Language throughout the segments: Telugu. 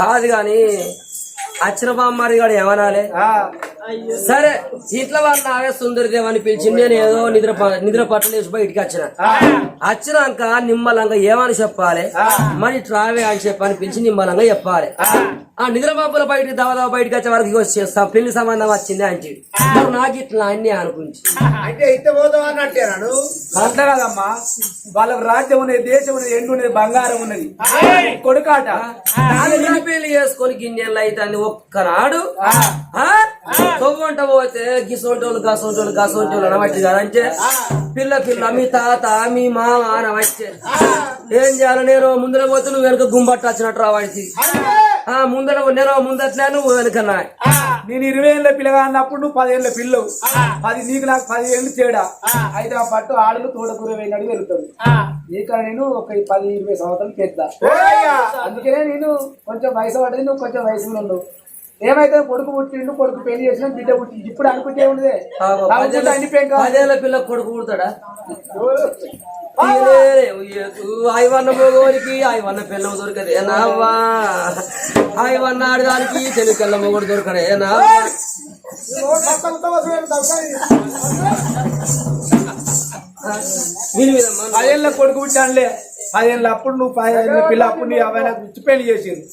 కాదు గాని అచ్చిన బామ్మారి గారు ఏమనాలి? సరే ఇంట్లో వాళ్ళు నావే సుందరదేవ్ అని పిలిచి నేను ఏదో నిద్ర నిద్ర పట్టలేసి బయటికి వచ్చిన. వచ్చినాక నిమ్మలంగా ఏమని చెప్పాలి? మరి ట్రావే అని చెప్పని పిలిచి నిమ్మలంగా చెప్పాలి. ఆ నిద్ర బాబుల బయటికి దవదవ బయటికి వచ్చే వరకు ఇగో చేస్తా పెళ్ళి సంబంధం వచ్చింది అంటే. నాకు ఇట్లా అన్ని అనుకుంచి అంటే పోతావు అన్నట్టేనా నువ్వు? అట్లా కాదమ్మా. వాళ్ళకి రాజ్యం ఉన్నది దేశం ఉన్నది ఎండు ఉన్నది బంగారం ఉన్నది. కొడుకాట. పెళ్ళి చేసుకొని గిన్నెలు అయితే ఒక్కనాడు. తొవ్వంట పోతే గిసొంటోళ్ళు గసొంటోళ్ళు గసొంటోళ్ళు అనబట్టి కదంటే పిల్ల పిల్ల మీ తాత మీ మామ అనబట్టే. ఏం చేయాలి? నేను ముందర పోతే నువ్వు వెనుక గుంబట్ట వచ్చినట్టు ఆ ముందర నేను ముందట్లే నువ్వు వెనుకన్నా నేను ఇరవై ఏళ్ళ పిల్లగా అన్నప్పుడు నువ్వు పదేళ్ళ పిల్లవు. పది నీకు నాకు పది ఏళ్ళు తేడా. అయితే ఆ. పట్టు ఆడలు తోడకూర వేయనాడు వెళ్తాడు నీకన్నా నేను ఒక పది ఇరవై సంవత్సరాలు పెద్ద అందుకనే నేను కొంచెం వయసు పడ్డది నువ్వు కొంచెం వయసులో ఉన్నావు ఏమైతే కొడుకు పుట్టిండు కొడుకు పెళ్ళి చేసిన బిడ్డ పుట్టింది ఇప్పుడు అనుకుంటే ఉండదే పదేళ్ళ పిల్ల కొడుకు పుడతాడా? ఐవన్న మొగోనికి ఐవన్న పిల్లం దొరకదే. నావా ఐవన్న ఆడదానికి తెలుగు పిల్ల మొగడు దొరకడే. నావా కొడుకు పుట్టానులే. పదేళ్ళ అప్పుడు నువ్వు పదేళ్ళ పిల్ల అప్పుడు నీ అబ్బాయి ఇచ్చి పెళ్ళి చేసింది.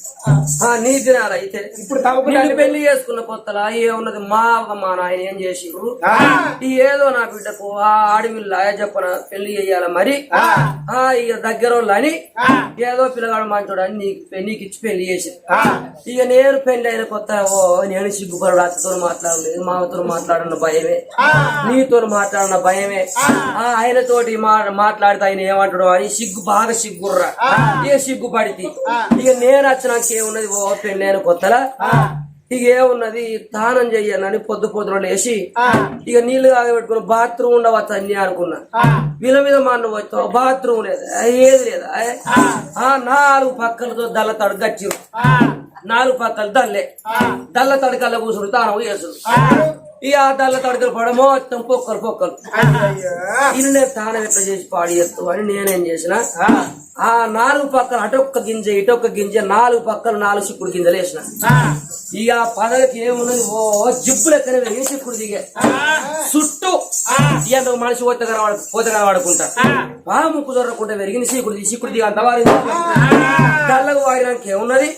ఆ, నీ తినాలి అయితే? ఇప్పుడు నిన్ను పెళ్ళి చేసుకున్న కొత్తలా ఏమున్నది మా మా నాయన ఏం చేసిర్రు ఈ ఏదో నా బిడ్డకు ఆ ఆడవిల్ల చెప్పన పెళ్ళి చెయ్యాల మరి? ఆ. ఇక దగ్గర అని ఏదో పిల్లగాడు మంచోడు అని నీకు నీకు ఇచ్చి పెళ్ళి చేసి ఇక నేను పెళ్ళి అయిన కొత్త ఓ నేను సిగ్గుపరుడు అత్తతో మాట్లాడలేదు మామతో మాట్లాడిన భయమే. నీతో మాట్లాడిన భయమే. ఆ ఆయనతోటి మా మాట్లాడితే ఆయన ఏమంటాడు అని సిగ్గు బాగా సిగ్గుర్రా. ఇక సిగ్గు పడితే ఇక నేను వచ్చినాక ఏమున్నది? ఓ పెళ్ళి అయిన కొత్తలా? ఇక ఏమున్నది? దానం చెయ్యాలని పొద్దు పొద్దున లేచి ఇక నీళ్ళు కాగబెట్టుకుని బాత్రూమ్ ఉండవచ్చు అన్ని అనుకున్నా. విల మీద మా నువ్వు వచ్చావు బాత్రూమ్ లేదా. ఏది లేదా. ఆ. నాలుగు పక్కలతో దల్ల తడు గచ్చిరు నాలుగు పక్కలు దల్లే దల్ల తడకల్ల కూర్చుని తానం చేసుడు ఇక ఆ దల్ల తడకలు పడ మొత్తం పొక్కలు పొక్కలు. ఇల్లు నేను తానం ఎట్లా చేసి పాడి చేస్తూ అని నేనేం చేసిన? ఆ. నాలుగు పక్కలు అటొక్క గింజ ఇటొక్క గింజ నాలుగు పక్కలు నాలుగు చిక్కుడు గింజలు వేసిన. ఇక ఆ పదవికి ఏమున్నది ఓ జిబ్బు లెక్కన పెరిగి చిక్కుడు దిగే. చుట్టూ ఇక మనిషి పోతే కనబడ పోతే కనబడుకుంటా. ముక్కు దొరకకుండా పెరిగింది చీకుడు చీకుడు దిగ అంత వారి దళ్ళకు వారినాక ఏమున్నది?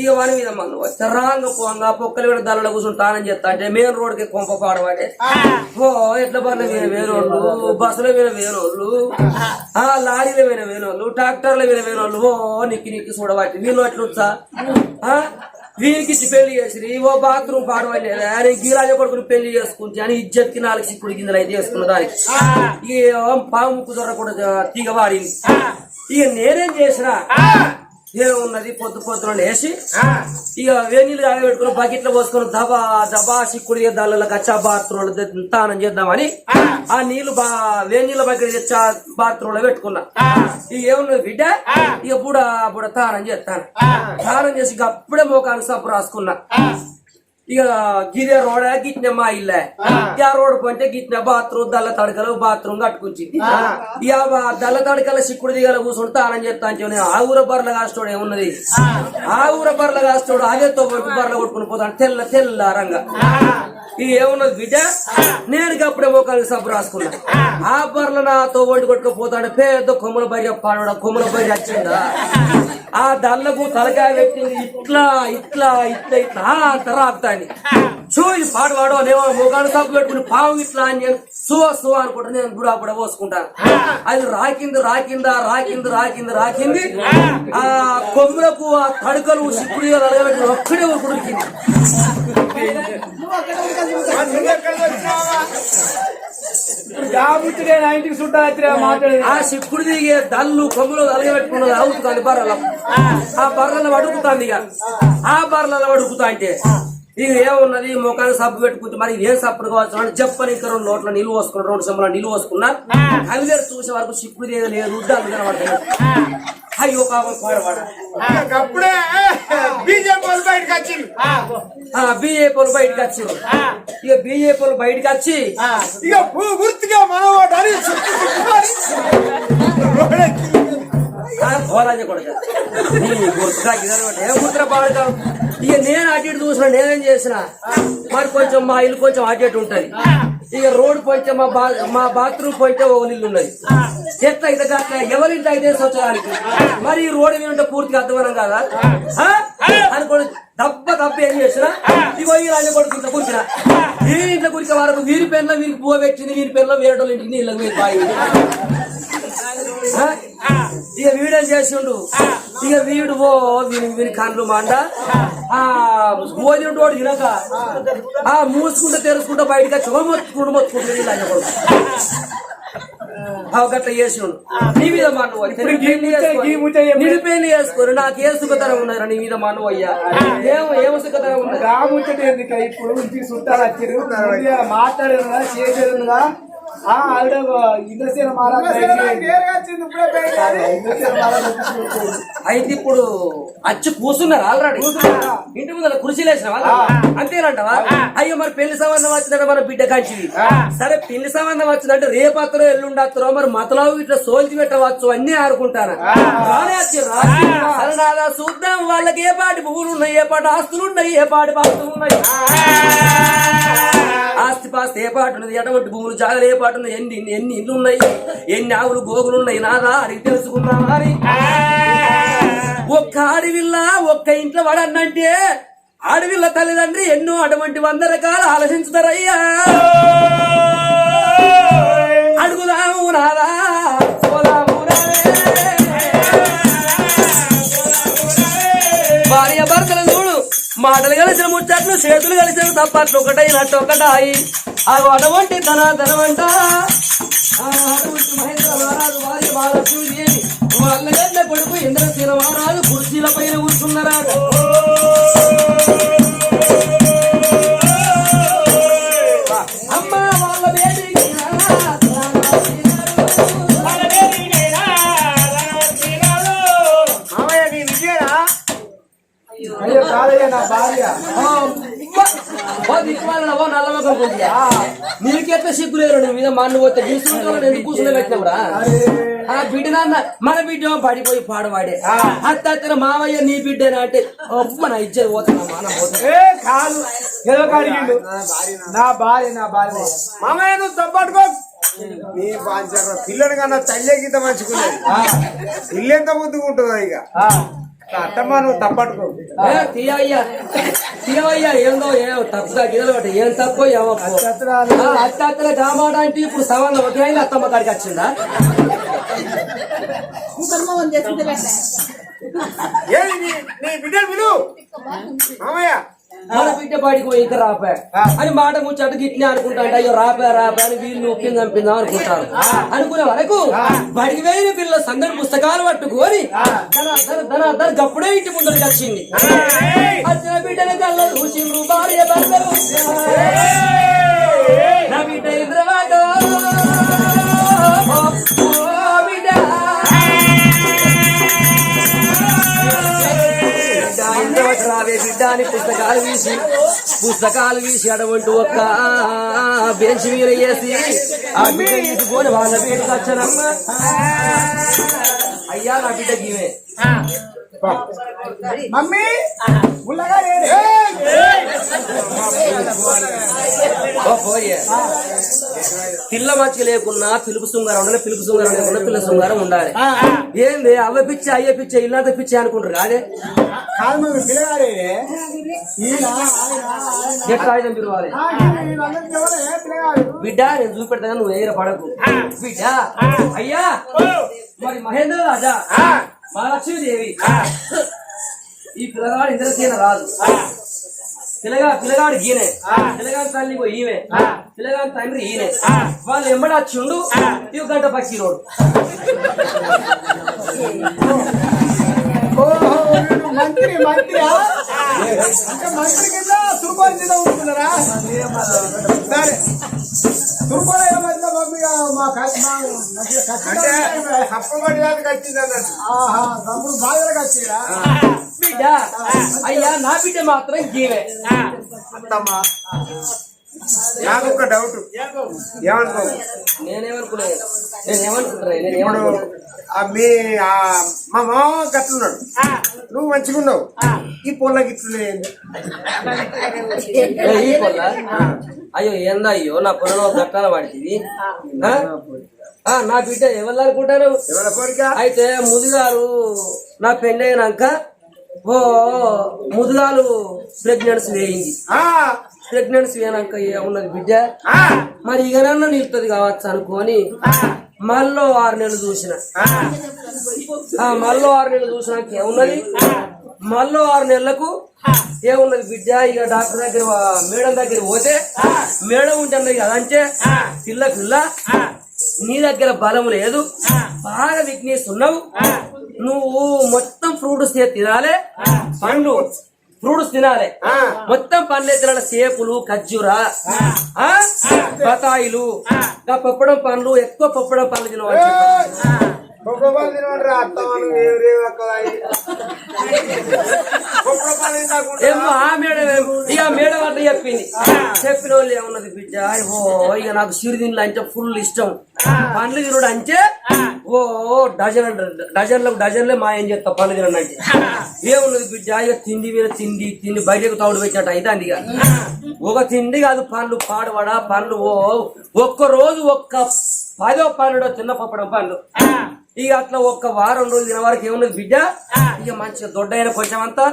ఇక వారి మీద మనం తెర్రాంగ పోంగా పొక్కలు కూడా దళ్ళలో కూర్చుని తానం చేస్తా అంటే మెయిన్ రోడ్ కొంప పాడవాడే ఓ ఎట్ల బండ్ల మీద వేరోళ్ళు బస్సుల మీద వేరోళ్ళు ఆ. లారీల మీద వేరోళ్ళు ట్రాక్టర్ల మీద వేరోళ్ళు ఓ నిక్కి నిక్కి చూడబట్టి వీళ్ళు ఎట్లుంటా వీరికి పెళ్ళి చేసి ఓ బాత్రూమ్ పాడవలేదా అని గీరాజ కొడుకుని పెళ్ళి చేసుకుంటే అని ఇజ్జత్కి నాలుగు సిక్కుడు గింజలు అయితే చేసుకున్న దానికి. ఇక పాము ముక్కు దొరకకుండా తీగ వాడింది ఇక నేనేం చేసిన ఏమున్నది? పొద్దు పొద్దున లేచి ఇక వేణీళ్ళు కాగబెట్టుకుని బకెట్లో పోసుకొని దబా దబా సిక్కుడు దాళ్ళలో కచ్చా బాత్రూమ్ తానం చేద్దామని ఆ. నీళ్ళు బా వేణీళ్ళ బకెట్ తెచ్చా బాత్రూమ్లో పెట్టుకున్నా. ఇక ఏమున్నది బిడ్డ? ఇక బుడ బుడ తానం చేస్తాను. తానం చేసి ఇక అప్పుడే మోకానికి సప్పు రాసుకున్నా. ఇక గిరే రోడ్ గిట్న మా ఇల్లే. ఇక ఆ రోడ్ కొంటే గిట్న బాత్రూమ్ దల్ల తడకలు బాత్రూమ్ కట్టుకుంచింది ఇక దల్ల తడకల సిక్కుడు దిగల కూర్చుంటే తానం చేస్తా అంటే ఆ ఊర బర్ల కాస్తోడు ఏమున్నది? ఆ. ఊర బర్ల కాస్తోడు అదేతో బర్ల కొట్టుకుని పోతాడు. తెల్ల తెల్ల రంగ. ఇది ఏమున్నది బిడ్డ నేను అప్పుడే మోకాలు సబ్బు రాసుకున్నా. ఆ. బర్ల నాతో ఒంటి కొట్టుకుపోతాడు. పెద్ద కొమ్మల బయట పాడు కొమ్మల బయట వచ్చిందా? ఆ దళ్ళకు తలకాయ పెట్టింది. ఇట్లా ఇట్లా ఇట్లా ఇట్లా. ఆ అంత రాపుతాంది చూ ఈ పాడు వాడు నేమో మొగాడు సబ్బు పెట్టుకుని పాము ఇట్లా అని నేను సువ సువ అనుకుంటా నేను కూడా అప్పుడే పోసుకుంటాను. అది రాకింది రాకిందా రాకింది రాకింది రాకింది. ఆ కొమ్ములకు ఆ తడుకలు సిక్కుడు అలగబెట్టి ఒక్కడే ఒక మాట్లాడేది ఆ సిక్కుడు దిగే దళ్ళు కొమ్ములు అలగబెట్టుకున్నది అవుతుంది బర్రెల. ఆ. బర్రెల అడుగుతాంది ఇక. ఆ బర్రెల అడుగుతా అంటే ఇక ఏమున్నది? ముఖానికి సబ్బు పెట్టుకుంటే మరి ఇది ఏం సప్పుడు కావచ్చు అని చెప్పని ఇంకా రెండు నోట్ల నిలువ పోసుకున్నా రెండు చెంబల నిలువ పోసుకున్నా అవి చూసే వరకు సిక్కుడు దిగ లేదు ఉడ్డాలు కనబడతాయి అయ్యో అప్పుడే బీజేపీ వాళ్ళు బయటకు వచ్చింది బీజేపీలు బయటకు ఇక బీజేపీలు బయటకు వచ్చి ఇక పూర్తిగా మనవాడు అని ఇక నేను అటు ఇటు చూసిన నేనేం చేసిన? మరి కొంచెం మా ఇల్లు కొంచెం అటు ఇటు ఉంటది. ఇక రోడ్ పోయితే మా బా మా బాత్రూమ్ పోయితే ఒక ఇల్లు ఉన్నది. ఎట్లా అయితే కాక ఎవరింటి అయితే స్వచ్ఛానికి మరి ఈ రోడ్డు మీద ఉంటే పూర్తిగా అర్థమనం కదా? అనుకోండి దెబ్బ దెబ్బ ఏం చేసిన? ఇగో ఈ రాజ కొడుకు కూర్చున్నా. వీరి ఇంట్లో కూర్చే వరకు వీరి పెన్లో వీరికి పువ్వు పెట్టింది వీరి పెన్లో వేరే వాళ్ళ ఇంటికి నీళ్ళకి పోయి బాయి? ఇక వీడేం చేసిండు? ఇక వీడు ఓ వీని వీని కండ్లు మండ. ఆ భోజనం తోడు తినక ఆ మూసుకుంటూ తెరుచుకుంటూ బయటకు వచ్చి మొత్తుకుంటూ మొత్తుకుంటూ వీళ్ళు ఆయన కొడుకు. ఆ, గట్ల చేసిండు. నీ మీద. నిన్ను పెళ్ళి చేసుకొని నాకు ఏ సుఖతరం ఉన్నారా నీ మీద మన్ను అయ్యా. ఏం ఏం సుఖతరం ఎందుక ఇప్పుడు చుట్టాలు వచ్చారు ముందుగా మాట్లాడేదా చేసేదా ఆ ఆవిడ ఇంద్రసేన అయితే ఇప్పుడు అచ్చి కూర్చున్నారు ఆల్రెడీ? ఇంటి ముందర కుర్చీలు వేసినావా? అంతేనంటవా? అయ్యో మరి పెళ్ళి సంబంధం వచ్చిందంటే మన బిడ్డ కంచివి. సరే పెళ్ళి సంబంధం వచ్చిందంటే రేపత్రో ఎల్లుండత్రో మరి మతలావు ఇట్లా సోల్చి పెట్టవచ్చు అన్ని ఆడుకుంటాను రానే వచ్చిర్రా? సరే నాదా చూద్దాం వాళ్ళకి ఏ పాటి పువ్వులు ఉన్నాయి ఏ పాటి ఆస్తులు ఉన్నాయి ఏ పాటి పాస్తులు ఉన్నాయి. ఆస్తి పాస్తి ఏ పాటు ఉన్నది ఎటువంటి భూములు జాగలు ఏ పాటు ఉన్నాయి ఎన్ని ఎన్ని ఇల్లు ఉన్నాయి ఎన్ని ఆవులు గోగులు ఉన్నాయి నాదా అడిగి తెలుసుకుందామా అని ఒక్క ఆడవిల్ల ఒక్క ఇంట్లో వాడన్నంటే ఆడవిల్ల తల్లిదండ్రి ఎన్నో అటువంటి వంద రకాలు ఆలోచించుతారయ్యా. ముచ్చట్లు చేతులు కలిసిన తప్పట్లు ఒకటైనట్టు ఒకటాయి ఆ అటువంటి తన ధనమంట మహేంద్ర మహారాజు భార్య బాలసూర్యేని వాళ్ళ కొడుకు ఇంద్రసేన మహారాజు కుర్చీల పైన కూర్చున్నారా నీకెట్లా సిగ్గు లేదు నీ మీద మన్ను పోతే తీసుకుంటా కూర్చుని ఆ బిడ్డ నాన్న మన బిడ్డ పడిపోయి పాడవాడే. అత్త మామయ్య నీ బిడ్డనా అంటే అమ్మ నా ఇచ్చేది పోతున్నా మాన పోతా ఏ కాదు. ఏదో అడిగిండు. నా భార్య నా భార్య మామయ్య నువ్వు తప్పట్టుకో. నీ పిల్లని కన్నా తల్లి గీత మంచుకున్నది ఇల్లు ఎంత ముందుకు ఉంటుందో ఇక. ఆ, అత్తమ్మ నువ్వు తప్పట్టుకో. ఏ, తీయయ్యా. తీయవయ్యా ఏందో ఏమో తప్పుగా గిదలు పట్ట ఏం తప్పో ఏమో పో. చత్రాలు. ఆ, అత్త అత్తగా జామాట అంటే ఇప్పుడు సవాళ్ళు ఒకే అయింది అత్తమ్మ కాడికి వచ్చిందా? ఏది నీ నీ బిడ్డలు విలు మామయ్య. మన బిడ్డ పోయి ఇంకా రాపా. అని మాట ముచ్చట గిట్నే అనుకుంటాంట అయ్యో రాపా రాపా అని వీళ్ళు ఒప్పింది చంపిందాం అనుకుంటారు. అనుకునే వరకు బడికి వేయిన పిల్లల సందడి పుస్తకాలు పట్టుకొని గప్పుడే ఇంటి ముందరికి వచ్చింది. వచ్చిన బిడ్డని కళ్ళ చూసిండ్రు భార్య భర్తలు నా బిడ్డ ఇంద్రవాదో దాని పుస్తకాలు వీసి పుస్తకాలు వీసి అటువంటి ఒక్క బెంచ్ మీద వేసి ఆ బిడ్డ తీసుకొని వాళ్ళ పేరు అయ్యా నా బిడ్డ గీవే మమ్మీ పిల్ల మంచిగా లేకున్నా పిలుపు శృంగారం ఉండాలి పిలుపు శృంగారం లేకున్నా పిల్ల శృంగారం ఉండాలి. ఏంది? అవ్వ పిచ్చి అయ్యే పిచ్చి ఇల్లంత పిచ్చి అనుకుంటారు కాదే బిడ్డ నేను చూపెడతా నువ్వు ఎగిర పడకు. బిడ్డ అయ్యా. మరి మహేంద్ర రాజా? మహాలక్ష్మీదేవి ఈ పిల్లగాడు ఇంద్రసేన రాదు పిల్లగా పిల్లగాడు ఈయనే. పిల్లగాడి తల్లి ఈమె. పిల్లగాడి తండ్రి ఈయనే. వాళ్ళు ఎంబడి వచ్చిండు ఇవి గంట పక్షి రోడ్ మంత్రి మంత్రి అంటే మంత్రి కింద కింద ఉంటున్నారా? సరే. తురుకోని మధ్య మమ్మీ మా కచ్చి మా మధ్య అంటే ఖచ్చితంగా కప్పబడి దానికి వచ్చింది అన్నట్టు ఆహా తమ్ముడు బాగా కచ్చిరా బిడ్డ అయ్యా నా బిడ్డ మాత్రం గీవే అత్తమ్మ నాకు ఒక డౌట్ ఏమనుకో? నేనేమనుకున్నాను నేను ఏమనుకుంటున్నా నేను ఇప్పుడు ఏమనుకున్నా ఆ మీ ఆ మా మామ గట్లున్నాడు నువ్వు మంచిగున్నావు ఈ పొల్ల గిట్లులేదు ఏ, ఈ పొల్ల? అయ్యో ఏందా అయ్యో నా పొలంలో గట్టాల పడుతుంది నా బిడ్డ ఎవరు అనుకుంటారు? ఎవరి కోరిక? అయితే ముదుగాలు నా పెళ్ళైనాక ఓ ముదుగాలు ప్రెగ్నెన్సీ వేయింది. ఆ, ప్రెగ్నెన్సీ వేయనాక ఉన్నది బిడ్డ? మరి ఇకనన్నా నిలుతుంది కావచ్చు అనుకొని మళ్ళీ ఆరు నెలలు చూసిన. మళ్ళీ ఆరు నెలలు చూసినాక ఏమున్నది మళ్ళీ ఆరు నెలలకు ఏమున్నది బిడ్డ? ఇక డాక్టర్ దగ్గర మేడం దగ్గర పోతే మేడం ఉంటుంది కదా అంటే పిల్ల పిల్ల నీ దగ్గర బలం లేదు. బాగా వీక్నెస్ ఉన్నావు. నువ్వు మొత్తం ఫ్రూట్స్ తినాలి. పండ్లు ఫ్రూట్స్ తినాలి. మొత్తం పండ్లే తినాలి. సేపులు ఖర్జూరా? బతాయిలు పప్పడం పండ్లు ఎక్కువ పప్పడం పండ్లు తినవాలి ఒక్క పని తినమంటారా అత్తమ్మను ఎవరే ఒక్కదాయి ఒక్క పని తినకుండా ఏమో ఆ మేడం ఏమో, ఇక మేడం అట్లా చెప్పింది. చెప్పిన వాళ్ళు ఏమన్నది బిడ్డ? ఓ ఇక నాకు సిరిదిండ్లు అంటే ఫుల్ ఇష్టం. పండ్లు తినడు అంటే ఓ డజన్ అంటారు. డజన్లకు డజన్లే మా ఏం చేస్తా పండ్లు తినండి అంటే. ఏమున్నది బిడ్డ? ఇక తిండి మీద తిండి తిండి బయటకు తౌడు పెట్టినట్టు అయితే ఇక. ఒక తిండి కాదు పండ్లు పాడవడ పండ్లు ఓ ఒక్క రోజు ఒక్క పదో పన్నెండో చిన్న పప్పడం పండ్లు ఇక అట్లా ఒక్క వారం రోజులు తిన వరకు ఏమున్నది బిడ్డ? ఇక మంచిగా దొడ్డైన కొంచెం అంతా.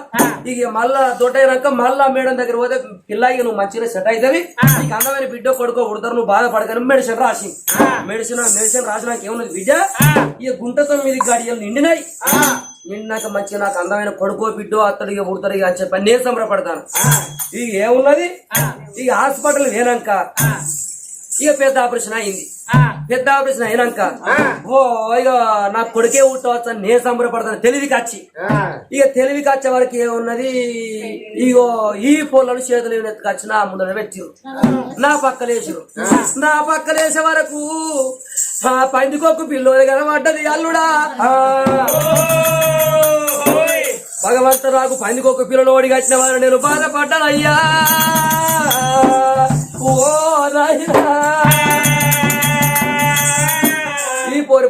ఇక మళ్ళా దొడ్డైనాక మళ్ళా మేడం దగ్గర పోతే పిల్ల ఇక నువ్వు మంచిగా సెట్ అవుతుంది నీకు అందమైన బిడ్డ కొడుకో ఉడతారు నువ్వు బాధపడకని మెడిసిన్ రాసి. మెడిసిన్ మెడిసిన్ రాసినాక ఏమున్నది బిడ్డ? ఇక గుంట తొమ్మిది గడియలు నిండినాయి. నిండినాక మంచిగా నాకు అందమైన కొడుకో బిడ్డో అత్తడు ఇక ఉడతారు ఇక అని చెప్పి నేను సంబరపడతాను. ఇక ఏమున్నది? ఇక హాస్పిటల్ వేనాక ఇక పెద్ద ఆపరేషన్ అయింది. పెద్ద ఆపరేషన్ అయినాక ఓ ఇక నా కొడుకే ఉట్టవచ్చు అని నేను సంబరపడతాను. తెలివికి వచ్చి ఆ, ఇక తెలివికి వచ్చే వరకు ఏమున్నది? ఇగో ఈ పొలను చేతులు ఎత్తుకొచ్చి నా ముందర పెట్టిరు. నా పక్కలేసారు నా పక్కలేసే వరకు ఆ పందికొక్కు పిల్లోని కనబడ్డది అల్లుడా. నాకు పందికొక్కు పిల్లలు ఓడి కట్టిన వారు నేను బాధపడ్డానయ్యా. ఓ నాయనా.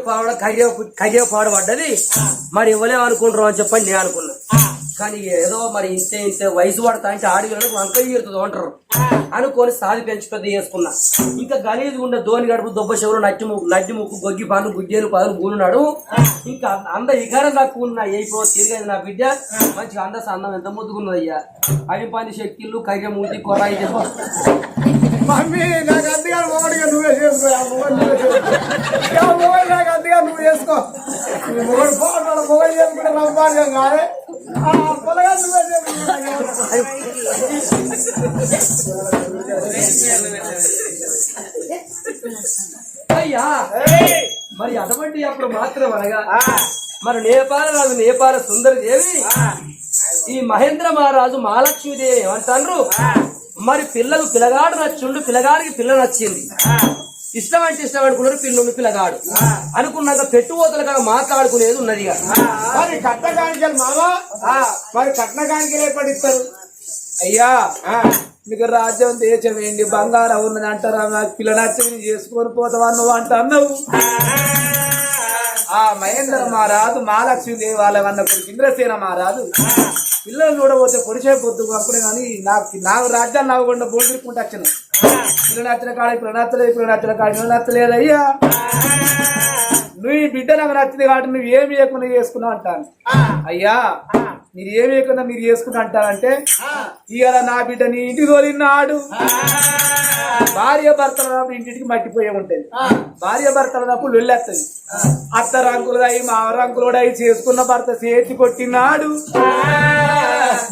పావడ కయ్య కయ్య పడ్డది. మరి ఇవ్వలేము అనుకుంటారు అని చెప్పని నేను అనుకున్నా. కానీ ఏదో మరి ఇంతే ఇంతే వయసు పడతా అంటే ఆడపిల్లలకు వంక ఈరుతుంది అంటారు అనుకొని సాది పెంచి పెద్ద చేసుకున్నా. ఇంకా గలీజ్ ఉన్న ధోని గడుపు దొబ్బ చెవులు నట్టి ముక్కు నట్టి ముక్కు గొగ్గి పాను గుడ్డేలు పదులు గూనున్నాడు ఇంకా అంద ఇకారం నాకు ఉన్నా అయిపో తిరిగేది నా బిడ్డ. మంచిగా అంద అందం ఎంత ముద్దుకున్నది అయ్యా అడి పని శక్తిలు కరిగే మూతి కొరాయి చెప్ప మమ్మీ నాకు అంతగా మొగడిగా నువ్వే చేసుకో మొగడు నాకు అంతగా నువ్వు చేసుకో. ఈ మొగడు పోవడం మొగడు చేసుకుంటే రమ్మాలి కాదే? పొలగా నువ్వే చేసుకో అయ్యా! మరి అటువంటి అప్పుడు మాత్రం అనగా మరి నేపాల రాజు నేపాల సుందర దేవి ఈ మహేంద్ర మహారాజు మహాలక్ష్మీదేవి ఏమంటారు మరి పిల్లలు పిల్లగాడు నచ్చుండు పిల్లగాడికి పిల్ల నచ్చింది ఇష్టం అంటే ఇష్టం అనుకున్నారు పిల్లుండు పిల్లగాడు. అనుకున్నాక పెట్టుబోతల కాడ మాట్లాడుకునేది ఉన్నది. మరి కట్న కాಣಿకలు మామా మరి కట్న కాಣಿకలు ఏర్పడిస్తారు అయ్యా మీకు రాజ్యం దేశం ఏంటి? బంగారం ఉన్నది అంటారా? నాకు పిల్ల నచ్చని చేసుకొని పోతావా నువ్వు అంట అన్నావు ఆ మహేంద్ర మహారాజు మహాలక్ష్మి దేవి వాళ్ళ వన్న కొడుకు ఇంద్రసేన మహారాజు. పిల్లలు చూడబోతే పొడిచే పొద్దు అప్పుడే కానీ నాకు నా రాజ్యాలు నవ్వకుండా బోర్డు తిరుక్కుంటూ వచ్చాను పిల్ల నచ్చిన కాడ ఇప్పుడు నచ్చలేదు ఇప్పుడు నచ్చిన కాడ నచ్చలేదు అయ్యా. నువ్వు ఈ బిడ్డ నాకు నచ్చింది కాబట్టి నువ్వు ఏమి చేయకుండా చేసుకున్నావు అంటాను. అయ్యా మీరు ఏమి చేయకుండా మీరు చేసుకున్నా అంటారంటే ఇవాళ నా బిడ్డ నీ ఇంటి తోలినాడు. భార్య భర్తలప్పుడు ఇంటికి మట్టిపోయే ఉంటది. భార్య భర్తలప్పుడు వెళ్ళేస్తుంది అత్త రంకులుడై మా రంకులుడై చేసుకున్న భర్త చేతి కొట్టినాడు.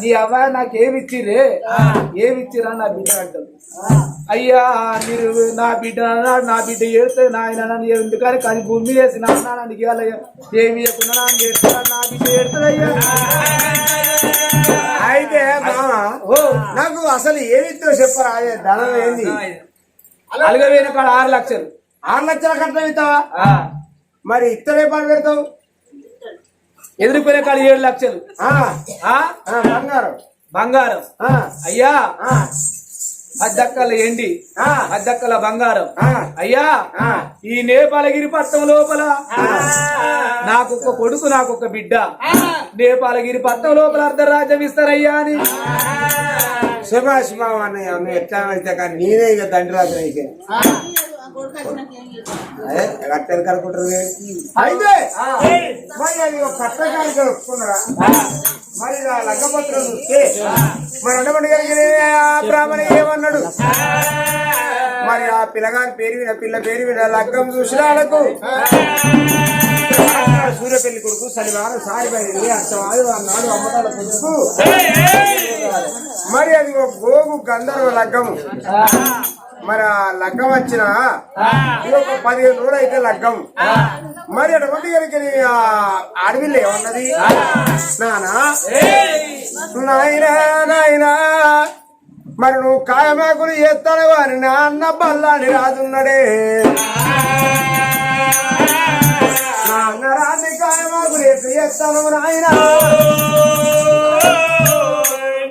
నీ అబ్బాయి నాకేమిచ్చిరే ఏమిచ్చిరా నా బిడ్డ అంటాడు అయ్యా మీరు నా బిడ్డ అన్నాడు నా బిడ్డ ఏడుతుంది నాయన నన్ను ఎందుకని కానీ భూమి వేసి నాన్న నన్ను ఇవాళ ఏమి ఏడుతున్నా నా బిడ్డ ఏడుతుంది అయ్యా అయితే మామ నాకు అసలు ఏమితో చెప్పరా అదే ధనం ఏంది? కాడ ఆరు లక్షలు. ఆరు లక్షల కట్నం ఇస్తావా? ఆ. మరి ఇత్తనే పని పెడతావు? ఎదురుపోయిన కాడ ఏడు లక్షలు. ఆ, ఆ? ఆ, బంగారం. బంగారం. ఆ, అయ్యా. ఆ, అద్దక్కల ఎండి ఆ. అద్దక్కల బంగారం. ఆ. అయ్యా ఆ. ఈ నేపాలగిరి పట్టణం లోపల. నాకు ఒక కొడుకు నాకు ఒక బిడ్డ నేపాలగిరి పట్టణం లోపల అర్ధరాజ్యం ఇస్తారయ్యా అని. సుభాష్ మామ అన్నయ్య ఎట్లా అయితే కానీ నేనే ఇక తండ్రి రాజు అయితే కట్టెలు కలుపుకుంటారు అయితే మరి అది ఒక కట్టకానికి ఒప్పుకున్నారా? మరి ఆ లగ్గపత్రం చూస్తే మరి ఉండమని కలిగిన బ్రాహ్మణ ఏమన్నాడు? మరి ఆ పిల్లగాని పేరు మీద పిల్ల పేరు మీద లగ్గం చూసిన వాళ్ళకు సూర్యపల్లి కొడుకు శనివారం సారి బయలు అర్థం ఆదివారం నాడు అమ్మతాల కొడుకు. మరి అది ఒక గోగు గంధర్వ లగ్గము. మరి ఆ లగ్గం వచ్చిన? ఒక పదిహేను రోజులు అయితే లగ్గం. మరి అటువంటి ఆ అడవిలో ఏమన్నది? నానా? నాయనా నాయనా. మరి నువ్వు కాయమాకులు చేస్తాను వారి నా అన్న బల్లాని రాజున్నాడే. నా అన్న రాని కాయమాకులు ఎట్లు చేస్తాను నాయనా.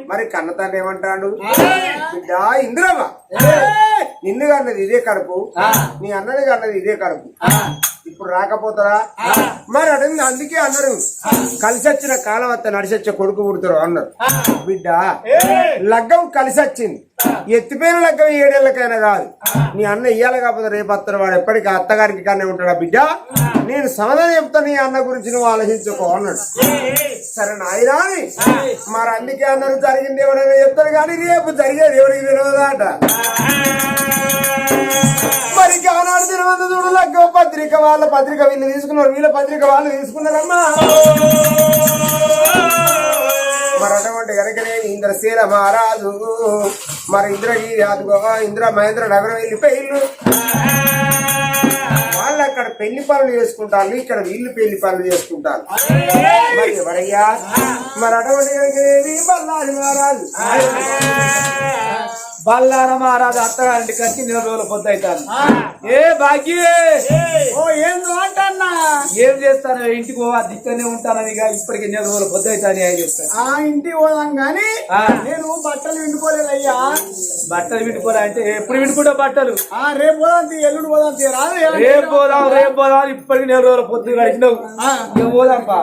మరి కన్న తండ్రి ఏమంటాడు? బిడ్డ ఇందిరమ్మ నిన్ను కన్నది ఇదే కడుపు. నీ అన్నది కన్నది ఇదే కడుపు. ఇప్పుడు రాకపోతారా మరి అడిగింది అందుకే అన్నారు. కలిసి వచ్చిన కాలం వస్తే నడిచొచ్చే కొడుకు పుడతారు అన్నారు. బిడ్డ లగ్గం కలిసి వచ్చింది ఎత్తిపోయిన లగ్గం ఏడేళ్ళకైనా కాదు. నీ అన్న ఇయ్యాలి కాకపోతే రేపు వస్తాడు వాడు ఎప్పటికీ అత్తగారికి కానీ ఉంటాడా బిడ్డ? నేను సమాధానం చెప్తా నీ అన్న గురించి నువ్వు ఆలోచించుకో అన్నాడు. సరే నాయనా మరి అందుకే అన్నారు జరిగింది ఎవరైనా చెప్తారు కానీ రేపు జరిగేది ఎవరికి తెలియదాట మరి ఆనాడు చూడు లగ్గ పత్రిక వాళ్ళ పత్రిక వీళ్ళు తీసుకున్నారు. వీళ్ళ పత్రిక వాళ్ళు తీసుకున్నారమ్మా. మరి అటువంటి కనుకనే ఇంద్రశీల మహారాజు మరి ఇంద్రగిరి అదిగో ఇంద్ర మహేంద్ర నగరం వెళ్ళిపోయిల్లు వాళ్ళు అక్కడ పెళ్ళి పనులు చేసుకుంటారు ఇక్కడ వీళ్ళు పెళ్ళి పనులు చేసుకుంటారు. మరి ఎవరయ్యా? మరి అటువంటి కనుకనేవి బల్లారి మహారాజు. బల్లార మహారాజు అత్తగారింటికి వచ్చి నెల రోజుల పొద్దు అవుతాను ఏ భాగ్యే! ఓ ఏందో అంటన్నా? ఏం చేస్తాను ఇంటికి పోవా దిక్కనే ఉంటాను ఇక ఇప్పటికి నెల రోజుల పొద్దు అవుతాను ఏం చేస్తాను ఆ ఇంటికి పోదాం గాని. నేను బట్టలు విండుకోలేదయ్యా. బట్టలు వింటుకోరా అంటే ఎప్పుడు వింటుకుంటావు బట్టలు? ఆ రేపు పోదాం ఎల్లుండి పోదాం రాదు? రేపు పోదాం రేపు పోదాం ఇప్పటికి నెల రోజుల పొద్దు గడిచినావు. ఇక పోదాంపా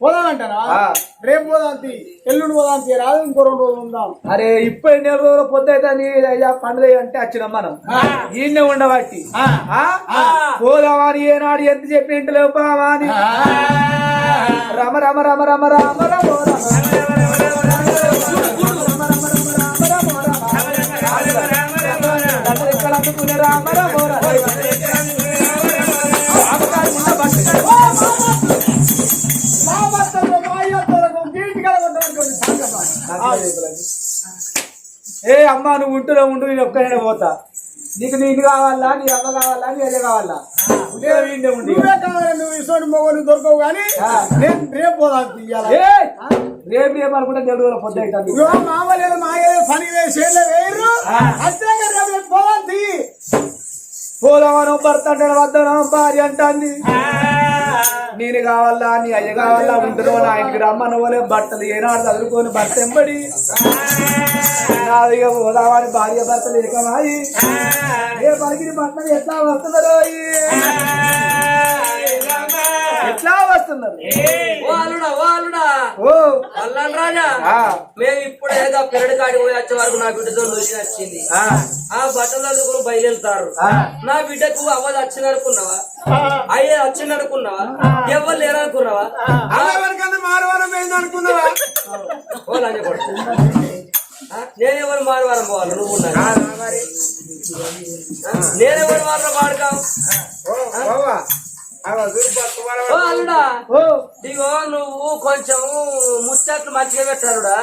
ఆ? పోదాం అంటారా ఆ. రేపు పోదాం తీ, ఎల్లుండి పోదాం తీ, రాదు ఇంకో రెండు రోజులు ఉందాం అరే ఇప్పుడు నెల రోజుల పొద్దు అయితే అయ్యా పండుగ అంటే వచ్చినాం మనం ఈయనే ఉండబట్టి ఆ? పోదామని ఏనాడు ఎంత చెప్పి ఇంట్లో పోదామా అని రమ రమ రమ రమ రామ రమ రమ అందుకునే రామ రమ ఏ అమ్మా నువ్వు ఉంటూనే ఉండు నేను ఒక్కనే పోతా. నీకు నీళ్ళు కావాలా నీ అమ్మ కావాలా నీ అదే కావాలా? ఉంటే వీడినే ఉండి నువ్వే కావాలి నువ్వు ఇసోటి మొగలు దొరకవు కానీ ఆ. నేను రేపు పోదాం తీయాల ఏయ్! రేపు రేపు అనుకుంటే నెల రోజుల పొద్దు మాయలేదు పని వేయరు. అంతే కదా రేపు పోదాం తీ. పోదామను భర్త అంటాడు వద్దను భార్య అంటాంది. నేను కావాలా నీ అయ్య కావాలా ఉంటున్నా నా ఇంటికి రమ్మని పోలే బట్టలు ఏనాడు చదువుకొని భర్త ఎంబడి నాది ఇక పోదామని భార్య భర్తలు ఏకమాయి ఏ పలికిన బట్టలు ఎట్లా వస్తున్నారు ఎట్లా వస్తున్నారు? ఓ అల్లుడా ఓ రాజా ఆ, మేము ఇప్పుడే ఏదో పెరడు కాడి పోయి వచ్చే వరకు నా బిడ్డతో నొచ్చి వచ్చింది ఆ, ఆ బట్టలు అందుకుని బయలుదేరుతారు. ఆ. నా బిడ్డకు అవ్వదు వచ్చింది అనుకున్నావా అయ్యే వచ్చింది అనుకున్నావా ఎవరు లేరు అనుకున్నావా? అనుకున్నావా నేనెవరు మారవారం పోవాలి? నువ్వు నేనెవరు ఓ వాడవాడు. అల్లుడా. ఇగో నువ్వు కొంచెం ముచ్చట్లు మంచిగా పెట్టారుడా.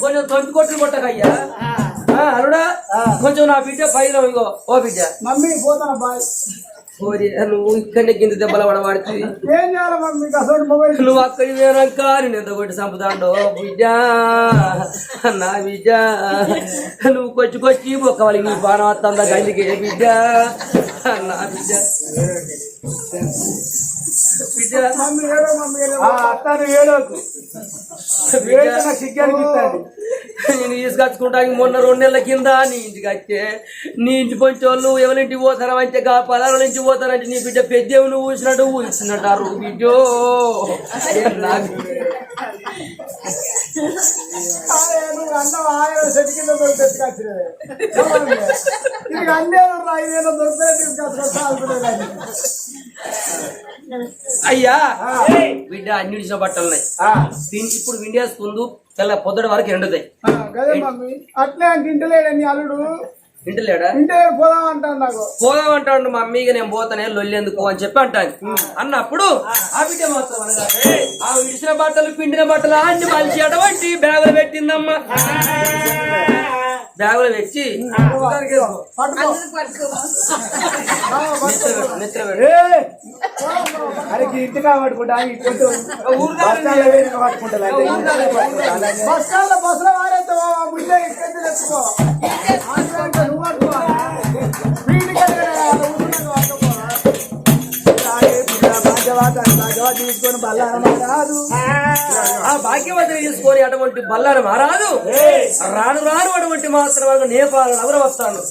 కొంచెం తొంటి కొట్లు కొట్టకయ్యా. అల్లుడా కొంచెం నా బిడ్డ పైన ఇగో. ఓ బిడ్డ. మమ్మీ పోతాను బాయ్. నువ్వు దెబ్బల పడబడుతుంది మొబైల్? నువ్వు అక్కడి నేను ఎంత కొట్టి చంపుతాడో. బిడ్డ నా బిడ్డ. నువ్వు కొచ్చి కొచ్చి ఒక్క వాళ్ళకి నీ పానం వస్తుందా గందికి బిడ్డ. నా బిడ్డ. నేను తీసుకొచ్చుకుంటానికి మొన్న రెండు నెలల కింద నీ ఇంటికి వచ్చే. నీ ఇంటి పొంచోళ్ళు ఎవరింటికి పోతారా అంటే గా పలాల నుంచి పోతారంటే నీ బిడ్డ పెద్దేవు నువ్వు ఊసినట్టు ఊసినట్టారు బిడ్డో. అయ్యా బిడ్డ అన్ని విడిచిన బట్టలు ఉన్నాయి దీనికి ఇప్పుడు విండేసుకుందు తెల్ల పొద్దుట వరకు ఎండుతాయి. అట్లే అంటే ఇంటలేడు నీ అల్లుడు. ఇంటలేడా ఇంటే పోదాం అంటాను నాకు. పోదాం అంటాడు మా అమ్మీగా నేను పోతానే లొల్లెందుకు అని చెప్పి అంటాను అన్నప్పుడు ఆ బిడ్డ మాత్రం ఆ విడిచిన బట్టలు పిండిన బట్టలు అన్ని మంచి అటువంటి బ్యాగులు పెట్టిందమ్మా. బ్యాగులు పెట్టి! అరే ఇంటికా పట్టుకుంటా పట్టుకుంటా భాగ్యవాత భాగ్యవాత తీసుకొని బల్లారమ్మ రాదు ఆ భాగ్యవతిని తీసుకొని అటువంటి బల్లారు మారాదు రాను రాను అటువంటి మాత్రం నేపాలను ఎవరు వస్తాను